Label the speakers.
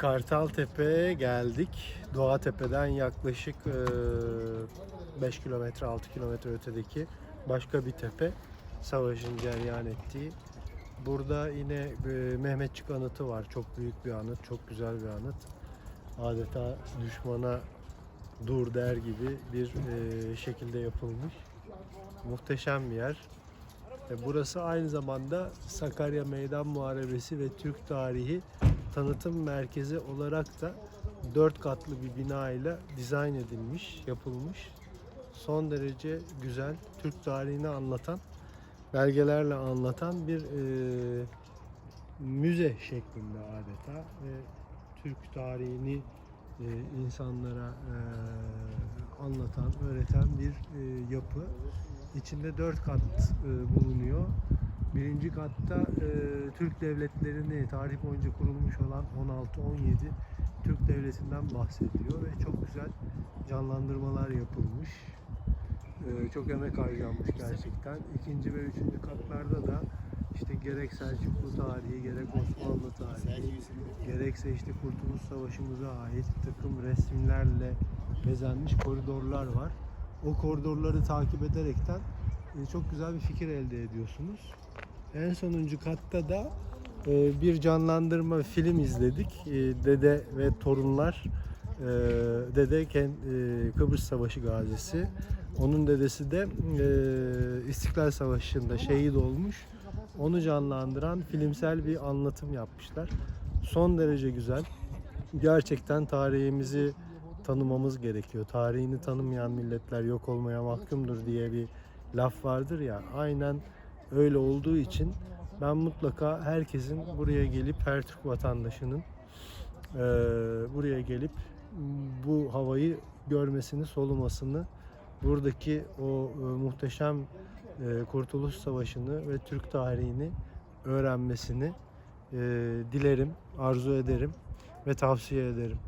Speaker 1: Kartal Tepe'ye geldik. Doğa Tepe'den yaklaşık 5 kilometre 6 kilometre ötedeki başka bir tepe. Savaşın cereyan ettiği. Burada yine e, Mehmetçik anıtı var. Çok büyük bir anıt, çok güzel bir anıt. Adeta düşmana dur der gibi bir e, şekilde yapılmış. Muhteşem bir yer. E, Burası aynı zamanda Sakarya Meydan Muharebesi ve Türk Tarihi Tanıtım Merkezi olarak da dört katlı bir bina ile dizayn edilmiş, yapılmış. Son derece güzel, Türk tarihini anlatan, belgelerle anlatan bir e, müze şeklinde adeta ve Türk tarihini e, insanlara e, anlatan, öğreten bir e, yapı. İçinde dört kat e, bulunuyor. Birinci katta e, Türk devletlerini tarih boyunca kurulmuş olan 16-17 Türk devletinden bahsediyor ve çok güzel canlandırmalar yapılmış. E, çok emek harcanmış gerçekten. İkinci ve üçüncü katlarda da işte gerek Selçuklu tarihi, gerek Osmanlı tarihi, gerekse işte Kurtuluş Savaşı'mıza ait takım resimlerle bezenmiş koridorlar var. O koridorları takip ederekten e, çok güzel bir fikir elde ediyorsunuz. En sonuncu katta da e, bir canlandırma film izledik. E, Dede ve torunlar. E, Dede Kıbrıs Savaşı gazisi. Onun dedesi de İstiklal Savaşı'nda şehit olmuş. Onu canlandıran filmsel bir anlatım yapmışlar. Son derece güzel. Gerçekten tarihimizi tanımamız gerekiyor. Tarihini tanımayan milletler yok olmaya mahkumdur diye bir laf vardır ya. Aynen öyle olduğu için ben mutlaka herkesin buraya gelip her Türk vatandaşının eee, buraya gelip bu havayı görmesini, solumasını, buradaki o e, muhteşem e, Kurtuluş Savaşı'nı ve Türk tarihini öğrenmesini e, dilerim, arzu ederim ve tavsiye ederim.